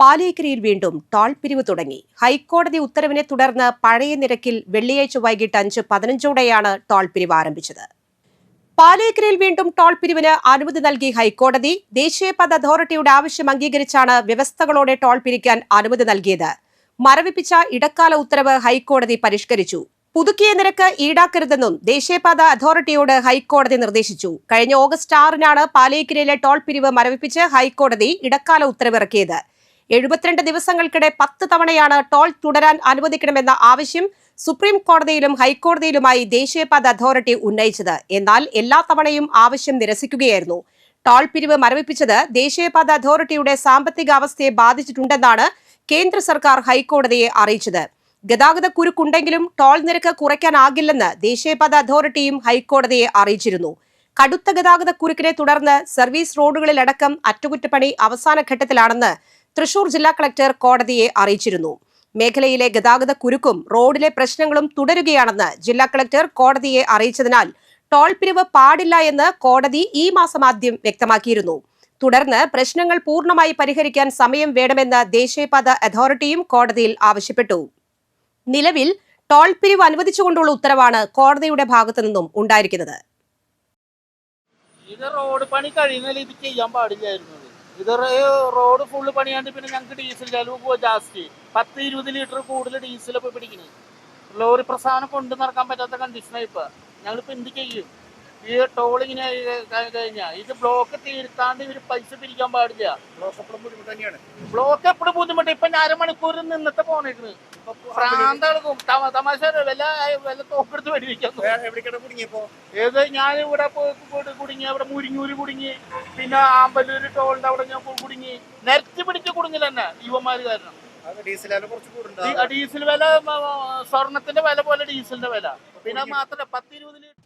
പാലേക്കരയിൽ വീണ്ടും ടോൾ പിരിവ് തുടങ്ങി. ഹൈക്കോടതി ഉത്തരവിനെ തുടർന്ന് പഴയ നിരക്കിൽ വെള്ളിയാഴ്ച വൈകിട്ട് അഞ്ച് പതിനഞ്ചോടെയാണ് ടോൾ പിരിവ് ആരംഭിച്ചത്. പാലേക്കരയിൽ വീണ്ടും ടോൾ പിരിവിന് അനുമതി നൽകി ഹൈക്കോടതി. ദേശീയപാത അതോറിറ്റിയുടെ ആവശ്യം അംഗീകരിച്ചാണ് വ്യവസ്ഥകളോടെ ടോൾ പിരിക്കാൻ അനുമതി നൽകിയത്. മരവിപ്പിച്ച ഇടക്കാല ഉത്തരവ് ഹൈക്കോടതി പരിഷ്കരിച്ചു. പുതുക്കിയ നിരക്ക് ഈടാക്കരുതെന്നും ദേശീയപാത അതോറിറ്റിയോട് ഹൈക്കോടതി നിർദ്ദേശിച്ചു. കഴിഞ്ഞ ഓഗസ്റ്റ് ആറിനാണ് പാലേക്കരയിലെ ടോൾ പിരിവ് മരവിപ്പിച്ച് ഹൈക്കോടതി ഇടക്കാല ഉത്തരവിറക്കിയത്. എഴുപത്തിരണ്ട് ദിവസങ്ങൾക്കിടെ പത്ത് തവണയാണ് ടോൾ തുടരാൻ അനുവദിക്കണമെന്ന ആവശ്യം സുപ്രീം കോടതിയിലും ഹൈക്കോടതിയിലുമായി ദേശീയപാത അതോറിറ്റി ഉന്നയിച്ചത്. എന്നാൽ എല്ലാ തവണയും ആവശ്യം നിരസിക്കുകയായിരുന്നു. ടോൾ പിരിവ് മരവിപ്പിച്ചത് ദേശീയപാത അതോറിറ്റിയുടെ സാമ്പത്തിക അവസ്ഥയെ ബാധിച്ചിട്ടുണ്ടെന്നാണ് കേന്ദ്ര സർക്കാർ ഹൈക്കോടതിയെ അറിയിച്ചത്. ഗതാഗത കുരുക്കുണ്ടെങ്കിലും ടോൾ നിരക്ക് കുറയ്ക്കാനാകില്ലെന്ന് ദേശീയപാത അതോറിറ്റിയും ഹൈക്കോടതിയെ അറിയിച്ചിരുന്നു. കടുത്ത ഗതാഗത കുരുക്കിനെ തുടർന്ന് സർവീസ് റോഡുകളിലടക്കം അറ്റകുറ്റപ്പണി അവസാന ഘട്ടത്തിലാണെന്ന് തൃശൂർ ജില്ലാ കളക്ടർ കോടതിയെ അറിയിച്ചിരുന്നു. മേഖലയിലെ ഗതാഗത കുരുക്കും റോഡിലെ പ്രശ്നങ്ങളും തുടരുകയാണെന്ന് ജില്ലാ കളക്ടർ കോടതിയെ അറിയിച്ചതിനാൽ ടോൾ പിരിവ് പാടില്ല എന്ന് കോടതി ഈ മാസം ആദ്യം വ്യക്തമാക്കിയിരുന്നു. തുടർന്ന് പ്രശ്നങ്ങൾ പൂർണമായി പരിഹരിക്കാൻ സമയം വേണമെന്ന് ദേശീയപാത അതോറിറ്റിയും കോടതിയിൽ ആവശ്യപ്പെട്ടു. നിലവിൽ ടോൾ പിരിവ് അനുവദിച്ചുകൊണ്ടുള്ള ഉത്തരവാണ് കോടതിയുടെ ഭാഗത്തു നിന്നും ഉണ്ടായിരിക്കുന്നത്. ഇത് റോഡ് പണി കഴിയുന്നതിൽ ഇത് ചെയ്യാൻ പാടില്ലായിരുന്നു. ഇത് റോഡ് ഫുള്ള് പണിയാണ്ട് പിന്നെ ഞങ്ങൾക്ക് ഡീസൽ ചെലവ് പോവാ ജാസ്തി. പത്ത് ഇരുപത് ലിറ്റർ കൂടുതൽ ഡീസൽ ഇപ്പൊ പിടിക്കുന്നത് ലോറി പ്രസ്ഥാനം കൊണ്ടു നടക്കാൻ പറ്റാത്ത കണ്ടീഷനായി ഇപ്പൊ. ഞങ്ങളിപ്പോ എന്ത് ചെയ്യും? ഈ ടോളിങ്ങിന് കഴിഞ്ഞാൽ ഇത് ബ്ലോക്ക് തീർത്താണ്ട് ഇവർ പൈസ പിരിക്കാൻ പാടില്ല. ബ്ലോക്ക് എപ്പോഴും ബുദ്ധിമുട്ട് തന്നെയാണ്. ബ്ലോക്ക് എപ്പോഴും ബുദ്ധിമുട്ട്. ഇപ്പൊ അരമണിക്കൂർ നിന്നിട്ട് പോണേക്കണ്. പ്രാന്തളക്കും തമാശ വല്ല വല്ല തോക്കെടുത്ത് കുടുങ്ങിയപ്പോ ഏത് ഞാൻ ഇവിടെ കുടുങ്ങി അവിടെ മുരിങ്ങൂര് കുടുങ്ങി പിന്നെ ആമ്പല്ലൂര് ടോളിന്റെ അവിടെ ഞാൻ കുടുങ്ങി. നിരത്തി പിടിച്ച് കുടുങ്ങില്ല തന്നെ യുവമാര് കാരണം. ഡീസൽ വില സ്വർണത്തിന്റെ വില പോലെ ഡീസലിന്റെ വില. പിന്നെ മാത്രമല്ല പത്ത് ഇരുപത് ലിറ്റർ